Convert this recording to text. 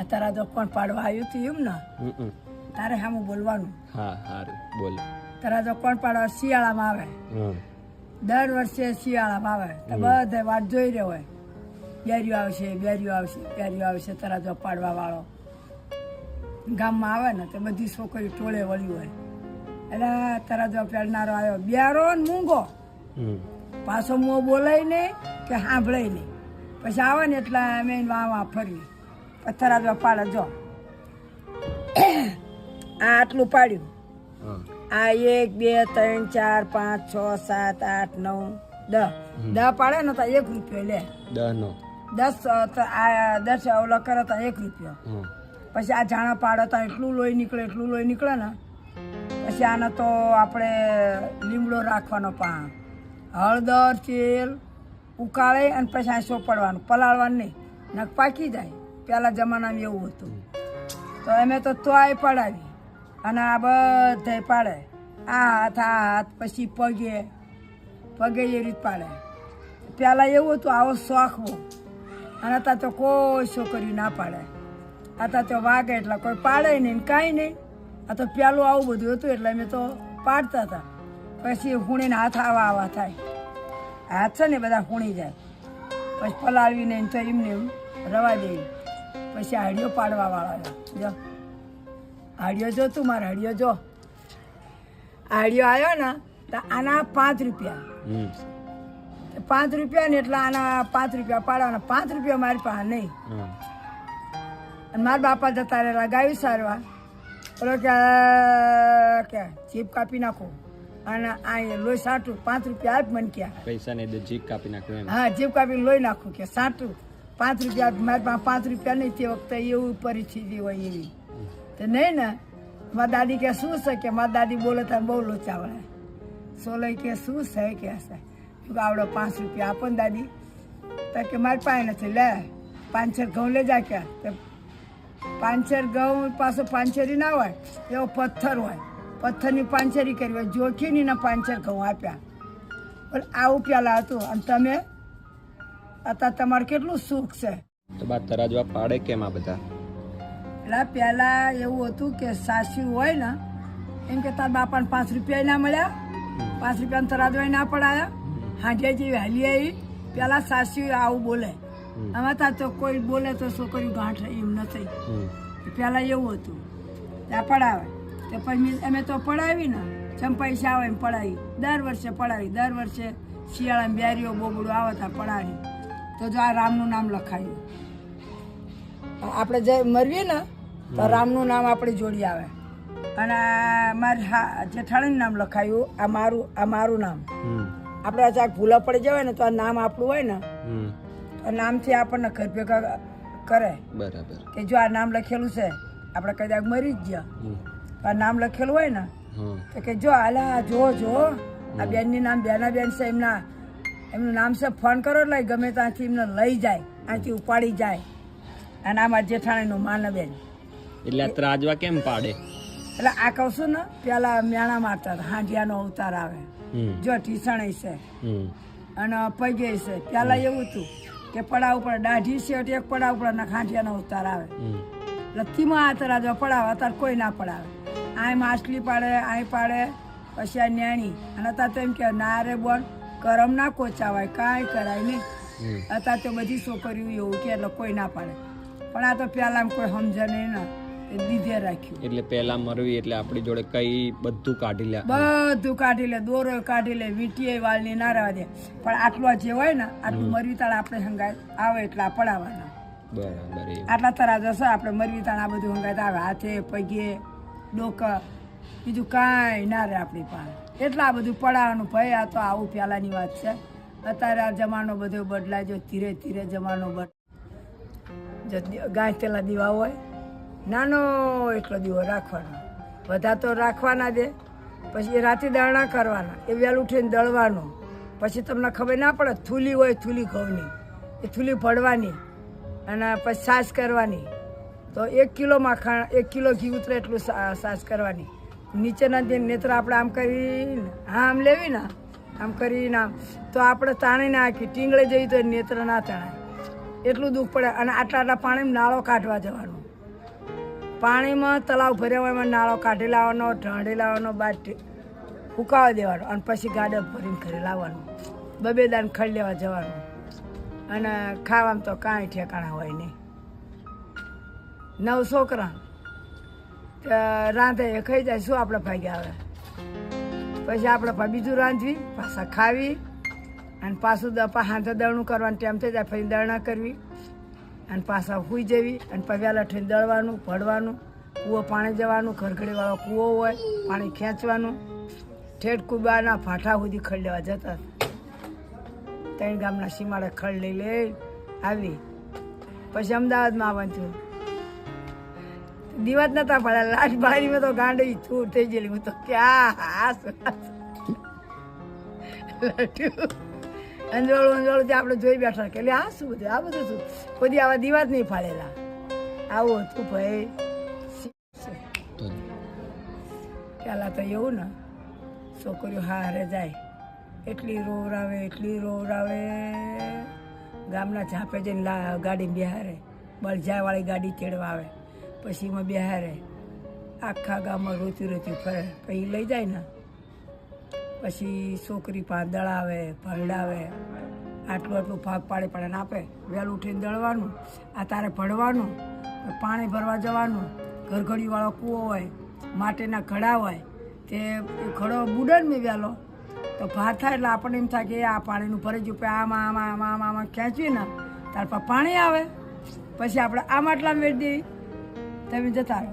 આ તારા તો કોણ પાડવા આવ્યું હતું એમ ને. તારે સામું બોલવાનું. હા સારું બોલ. તારા તો કોણ પાડવા શિયાળામાં આવે. દર વર્ષે શિયાળામાં આવે. તો બધે વાટ જોઈ રહ્યો હોય. બેરીઓ આવશે બેરીઓ આવશે બેરીઓ આવશે તારા જો પાડવા વાળો. ગામમાં આવે ને તો બધી છોકરી ટોળે વળી હોય. એટલે તારા જો પેડનારો આવ્યો બિયારો ને મૂંગો. પાછો મો બોલાય નહીં કે સાંભળાય નહીં. પછી આવે ને એટલે અમે વાવા વાં પથ્થરા પાડે જો. આ આટલું પાડ્યું. આ એક બે ત્રણ ચાર પાંચ છ સાત આઠ નવ દસ દસ પાડે ને તો એક રૂપિયો લે. દસ તો આ દસ ઓલો કરે તો એક રૂપિયો. પછી આ જાણા પાડે તો એટલું લોહી નીકળે એટલું લોહી નીકળે ને પછી આને તો આપણે લીમડો રાખવાનો પા હળદર તેલ ઉકાળે અને પછી આ સોપડવાનું. પલાળવાનું નહીં. નખ પાકી જાય. પહેલાં જમાનામાં એવું હતું. તો અમે તો તોય પડાવી અને આ બધાય પાડે. આ હાથ આ હાથ, પછી પગે. પગે એ રીત પાડે. પહેલાં એવું હતું, આવો શોખ બહુ. અને અત્યારે તો કોઈ છોકરી ના પાડે. અત્યારે તો વાગે એટલે કોઈ પાડે નહીં કાંઈ નહીં. આ તો પેલું આવું બધું હતું એટલે અમે તો પાડતા હતા. પછી હુણીને હાથ આવા આવા થાય. હાથ છે ને બધા હુણી જાય. પછી પલાળવીને તો એમને એમ રવા દે. પછી હાડીઓ પાડવા વાળા જો. હાડીઓ જો તું મારે હાડીઓ જો. હાડીઓ આવ્યો ને તો આના પાંચ રૂપિયા. પાંચ રૂપિયા ને એટલે આના પાંચ રૂપિયા પાડવાના. પાંચ રૂપિયા મારી પાસે નહીં. અને મારા બાપા જતા રહેલા ગાયું સારવા. બોલો કે કે જીપ કાપી નાખો. અને આ લોહી સાટું. પાંચ રૂપિયા આપ મને ક્યાં? પૈસા નહીં જીપ કાપી નાખું હા જીપ કાપી લોહી નાખું કે સાટું. પાંચ રૂપિયા, મારી પાસે પાંચ રૂપિયા નહીં તે વખતે એવું પરિસ્થિતિ હોય એવી. તો નહીં ને, મારા દાદી કે શું છે? કે મારા દાદી બોલે તો બહુ લોચા વળે. સોલઈ કે, શું છે? કે છે. આવડો પાંચ રૂપિયા આપો ને દાદી. તો કે, મારી પાસે નથી, લે પાંચસેર ઘઉં લે જા કે. તો પાંચસેર ઘઉં પાછો પાંચેરી ના હોય, એવો પથ્થર હોય. પથ્થરની પાંચેરી કરી હોય જોખીની ને પાંચેર ઘઉં આપ્યા. પણ આવું પ્યાલા હતું. અને તમે? અત્યારે તમારે કેટલું સુખ છે? તો બા તરાજવા પાડે કેમ આ બધા? એટલે પહેલા એવું હતું કે સાસુ હોય ને એમ કે તાર બાપાને પાંચ રૂપિયા ના મળ્યા. પાંચ રૂપિયા તરાજવા ના પડાયા. હાંઢે જેવી હાલી આવી પેલા સાસુ આવું બોલે. આમાં તાર તો કોઈ બોલે તો છોકરી ગાંઠ એમ નથી. પહેલાં એવું હતું. ત્યાં પડાવે. તો પછી અમે તો પડાવી ને જેમ પૈસા આવે એમ પડાવી. દર વર્ષે પડાવી દર વર્ષે શિયાળામાં બેરીઓ બોબડું આવે ત્યાં પડાવી. તો જો આ રામનું નામ લખાયું. આપણે જે મરીએ ને તો રામનું નામ આપણી જોડી આવે. અને મારી હા જેઠાણીનું નામ લખાયું આ મારું આ મારું નામ. આપણે આ ચાક ભૂલા પડી જવાય ને તો આ નામ આપણું હોય ને તો નામથી આપણને ઘર ભેગા કરે. બરાબર. કે જો આ નામ લખેલું છે આપણે કદાચ મરી જ ગયા. આ નામ લખેલું હોય ને તો કે જો આલા જો જો આ બેનની નામ બેના બેન છે એમના એમનું નામ છે ફોન કરો એટલે ગમે ત્યાંથી એમને લઈ જાય ત્યાંથી ઉપાડી જાય. અને આમાં જેઠાણીનું માનબેન એટલે ત્રાજવા કેમ પાડે? એટલે આ કહું છું ને પેલા મ્યાણા માતર હાંડિયાનો અવતાર આવે. જો ટીસણ છે. અને પગે છે. પેલા એવું હતું કે પડાવ ઉપર દાઢી છે એટલે એક પડાવ ઉપર ને હાંડિયાનો અવતાર આવે. એટલે લથીમાં આ તરા જો પડાવે અત્યારે કોઈ ના પડાવે. આય માછલી પાડે આય પાડે પછી આ નેણી. અને અત્યારે તો એમ કે ના રે બોલ. કરમ ના કોચાવાય કાંઈ કરાય નહીં. અત્યારે તો બધી છોકરીઓ એવું કે એટલે કોઈ ના પાડે. પણ આ તો પહેલાં કોઈ સમજે નહીં ને એ દીધે રાખ્યું. એટલે પહેલા મરવી એટલે આપણી જોડે કઈ બધું કાઢી લે. બધું કાઢી લે દોરો કાઢી લે વીટીએ વાળની ના રહેવા દે. પણ આટલો જે હોય ને આટલું મરવી તાળ આપણે હંગાય આવે એટલા પડાવવાના બરાબર આટલા તરા જશે આપણે મરવી તાણ આ બધું હંગાય આવે હાથે પગે ડોક બીજું કાંઈ ના રહે આપણી પાસે. એટલા બધું પડાવવાનું ભાઈ આ તો આવું પહેલાંની વાત છે. અત્યારે આ જમાનો બધો બદલાય જો ધીરે ધીરે જમાનો બદલાય ગાય તેલા દીવા હોય, નાનો એટલો દીવો રાખવાનો. બધા તો રાખવાના દે. પછી એ રાતે દળણા કરવાના, એ વહેલું ઉઠીને દળવાનું. પછી તમને ખબર ના પડે, થૂલી હોય, થૂલી ઘઉંની. એ થૂલી ભળવાની અને પછી સાસ કરવાની. તો એક કિલો માખણ એક કિલો ઘી ઉતરે એટલું સાસ કરવાની. નીચેના જે નેત્ર આપણે આમ કરીને આમ લેવી ને, આમ કરીને આમ. તો આપણે તાણી નાખી ટીંગળે જઈએ તો નેત્ર ના તણાય એટલું દુઃખ પડે અને આટલા આટલા પાણીમાં નાળો કાઢવા જવાનું. પાણીમાં તલાવ ભર્યા હોય એમાં નાળો કાઢી લાવવાનો ઢાંડી લાવવાનો બાદ ફૂકાવા દેવાનો અને પછી ગાડર ભરીને ઘરે લાવવાનું. બબે દાન ખડ લેવા જવાનું. અને ખાવામાં તો કાંઈ ઠેકાણા હોય નહીં. નવ છોકરા રાંધે એ ખાઈ જાય, શું આપણે ભાગે આવે? પછી આપણે બીજું રાંધવી, પાછા ખાવી, અને પાછું હાથે દળનું કરવાનું ટાઈમ થઈ જાય, પછી દળણા કરવી, અને પાછા હુઈ જવી, અને પછી ઠીને દળવાનું, ભળવાનું, કૂવો પાણી જવાનું, ઘરઘડીવાળો કૂવો હોય, પાણી ખેંચવાનું, ઠેઠ કુબાના ફાંઠા સુધી ખડ લેવા જતા. ત્રણ ગામના સીમાડે ખડ લઈ લઈ આવી. પછી અમદાવાદમાં આવવાનું થયું. દિવસ નતા પડ્યા. લાસ્ટ બાળી તો ગાંડી છૂટ થઈ ગયેલી. હું તો ક્યાં હાસ અંજોળું અંજોળું ત્યાં આપણે જોઈ બેઠા કે લે આ શું બધું? આ બધું શું? કોઈ આવા દિવસ નહીં ફાળેલા આવું હતું ભાઈ. પેલા તો એવું ને છોકરીઓ હારે જાય. એટલી રોવરાવે એટલી રોવરાવે ગામના ઝાપે જઈને લા ગાડી બિહારે. બળજાવાળી ગાડી તેડવા આવે. પછી એમાં બિહારે આખા ગામમાં રોતી રોતી ફરે. કંઈ લઈ જાય ને. પછી છોકરી પાસે દળાવે ભરડાવે. આટલું આટલું ભાગ પાડી પાડીને આપે. વહેલું ઉઠીને દળવાનું, આ તારે ભરવાનું, પાણી ભરવા જવાનું. ઘરઘડીવાળો કૂવો હોય, માટીના ઘડા હોય, તે ઘડો બુડે ને મેં વહેલો. તો ભાત થાય એટલે આપણને એમ થાય કે આ પાણીનું ભરી પછી આમાં આમાં આમાં આમાં આમાં ખેંચવી ને, તાર પાણી આવે. પછી આપણે આ માટલા મેળ દેવી તમે જતા રહો